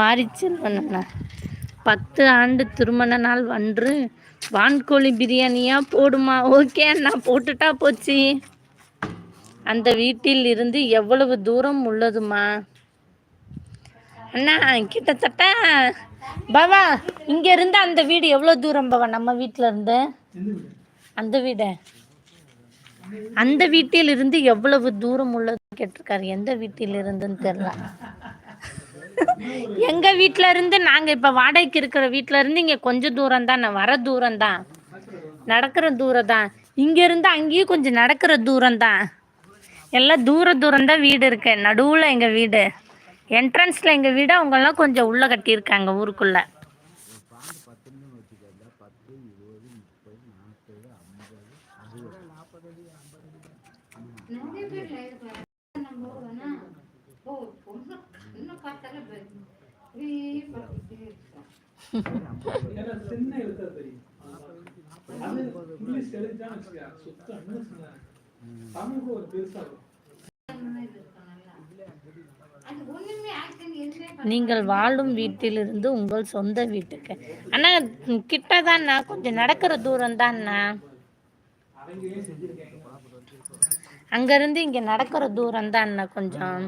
மாரிச்செல்வன் பத்து ஆண்டு திருமண நாள் அன்று வான்கோழி பிரியாணியா போடுமா? ஓகே அண்ணா போட்டுட்டா போச்சு. அந்த வீட்டில் இருந்து எவ்வளவு தூரம் உள்ளதுமா? அண்ணா கிட்டத்தட்ட பவா இங்க இருந்து அந்த வீடு எவ்வளவு தூரம் பவா? நம்ம வீட்டுல இருந்து? அந்த வீடு? அந்த வீட்டில் இருந்து எவ்வளவு தூரம் உள்ளது கேட்டிருக்காரு. எந்த வீட்டில் இருந்துன்னு தெரியல. எங்க வீட்ல இருந்து நாங்க இப்ப வாடகைக்கு இருக்கிற வீட்ல இருந்து இங்க கொஞ்சம் தூரம் தான் நான் வர தூரம் தான். நடக்கிற தூரம் தான். இங்க இருந்து அங்கேயும் கொஞ்சம் நடக்கிற தூரம் தான். எல்லாம் தூர தூரம் தான் வீடு இருக்கு. நடுவுல எங்க வீடு. என்ட்ரன்ஸ்ல எங்க வீடு அவங்க எல்லாம் கொஞ்சம் உள்ள கட்டியிருக்காங்க ஊருக்குள்ள. சின்ன எழுத்தா தெரியும். இங்கிலீஷ் சுத்தம் தமிழுக்கு ஒரு பெருசா நீங்கள் வாழும் வீட்டிலிருந்து உங்கள் சொந்த வீட்டுக்கு. அண்ணா கிட்டதாண்ணா கொஞ்சம் நடக்கிற தூரம் தான்ண்ணா அங்கேருந்து இங்கே நடக்கிற தூரம் தான்ண்ணா கொஞ்சம்.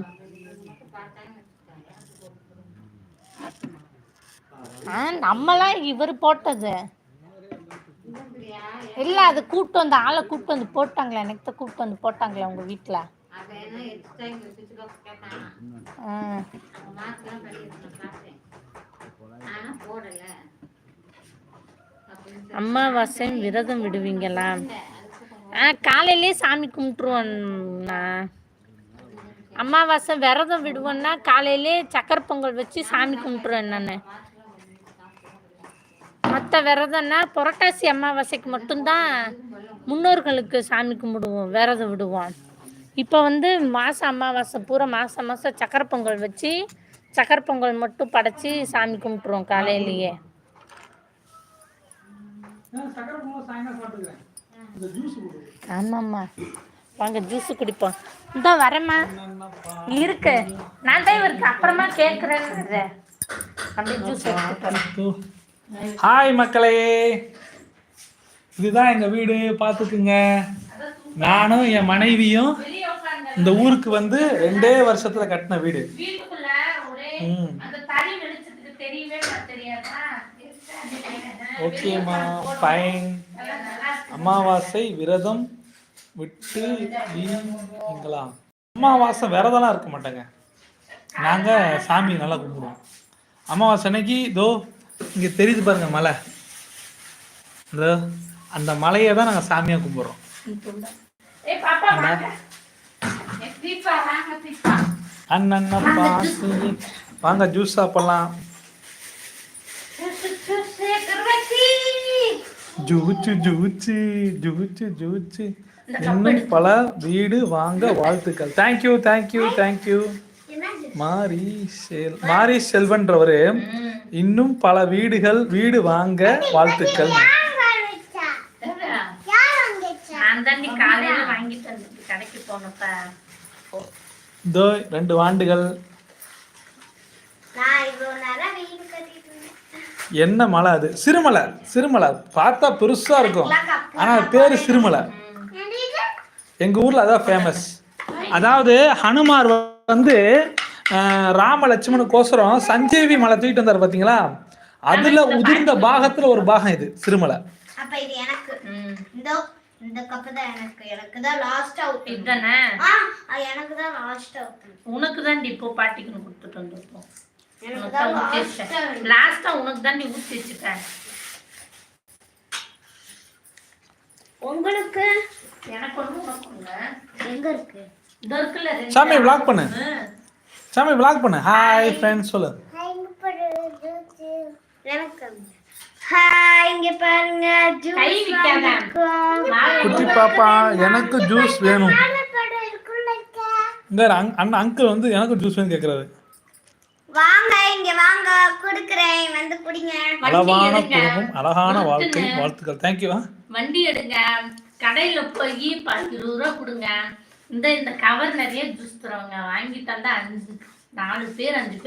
ஆ நம்மளாம் இவர் போட்டது. இல்லை அது கூப்பிட்டு வந்து ஆளை கூப்பிட்டு வந்து போட்டாங்களே எனக்கு கூப்பிட்டு வந்து போட்டாங்களே உங்கள் வீட்டில் அம்மாவாசையும் அமாவாசை விரதம் விடுவீங்களா? ஆ காலையிலே சாமி கும்பிட்டுருவோண்ணா அமாவாசை விரதம் விடுவோன்னா காலையிலே சக்கரை பொங்கல் வச்சு சாமி கும்பிட்டுருவேன் நான். மற்ற விரதம்னா புரட்டாசி அமாவாசைக்கு மட்டும்தான் முன்னோர்களுக்கு சாமி கும்பிடுவோம் விரதம் விடுவோம். இப்போ வந்து மாதம் அமாவாசை பூரா மாதம் மாதம் சக்கரை பொங்கல் வச்சு சக்கரை பொங்கல் மட்டும் படைச்சி சாமி கும்பிட்ருவோம் காலையிலேயே. ஆமாம்மா. வாங்க ஜூஸ் குடிப்போம். இதோ வரேம்மா. இருக்கு. நான் தான் இவருக்கு அப்புறமா கேட்குறேன்னு அப்படியே ஜூஸ் எடுத்துட்டு ஹாய் மக்களே. இதுதான் எங்க வீடு பார்த்துக்குங்க. நானும் என் மனைவியும். இந்த ஊருக்கு வந்து ரெண்டே வருஷத்துல கட்டின வீடு. ஓகேம்மா ஃபைன் அமாவாசை விரதம் விட்டு நீங்களா? அமாவாசை விரதம்லாம் இருக்க மாட்டேங்க. நாங்கள் சாமி நல்லா கும்பிடுவோம். அமாவாசை அன்னைக்கு இதோ இங்கே தெரியுது பாருங்க மலை. இந்த அந்த மலையை தான் நாங்கள் சாமியாக கும்பிட்றோம். அண்ணன் வாங்க. ஜூஸ். சாப்பிடலாம். ஜூச்சு ஜூச்சு ஜூச்சு ஜூச்சு இன்னும் பல வீடு வாங்க வாழ்த்துக்கள். தேங்க்யூ தேங்க்யூ தேங்க்யூ மாரி செல் மாரி செல்வன்றவரு இன்னும் பல வீடுகள் வீடு வாங்க வாழ்த்துக்கள். இதோ ரெண்டு ஆண்டுகள் என்ன மலை அது? சிறுமலை சிறுமலை. பார்த்தா பெருசா இருக்கும். ஆனா பேரு சிறுமலை. எங்க ஊர்ல அதான் ஃபேமஸ் அதாவது ஹனுமார் வந்து ராம லட்சுமணுக்கோசரம் சஞ்சீவி மலை தூக்கிட்டு வந்தார் பாத்தீங்களா? அதுல உதிர்ந்த பாகத்துல ஒரு பாகம் இது சிறுமலை. அப்ப இது எனக்கு. இந்த இந்த கப்பு தான் எனக்கு. எனக்கு தான் லாஸ்ட் அவுட் இதுதானே? எனக்கு தான் லாஸ்ட் அவுட் உனக்கு தாண்டி இப்போ பாட்டிக்கு கொடுத்துட்டு வந்திருப்போம் எனக்கு தான் லாஸ்ட் உனக்கு தாண்டி ஊத்தி வச்சுட்டேன். உங்களுக்கு? எனக்கு ஒண்ணு உனக்கு எங்க இருக்கு? இது இருக்குல்ல. சாமி விளாக் பண்ணு. சாமி விளாக் பண்ணு. ஹாய் ஃப்ரெண்ட்ஸ் சொல்லு. குட்டி பாப்பா எனக்கு ஜூஸ் வேணும். இந்த அண்ணன் அங்கிள் வந்து எனக்கு ஜூஸ் வேணும் கேட்குறாரு வாங்க இங்க வாங்க குடுக்குறேன். வந்து குடிங்க. எடுங்க. குடும்பம் அழகான வாழ்க்கை வாழ்த்துக்கள். தேங்க்யூ வண்டி எடுங்க. கடையில போய் ப- இருபது ரூபா கொடுங்க. இந்த இந்த கவர் நிறைய ஜூஸ் தருவாங்க. வாங்கி தந்தா அஞ்சு நாலு பேர் அஞ்சு பேர்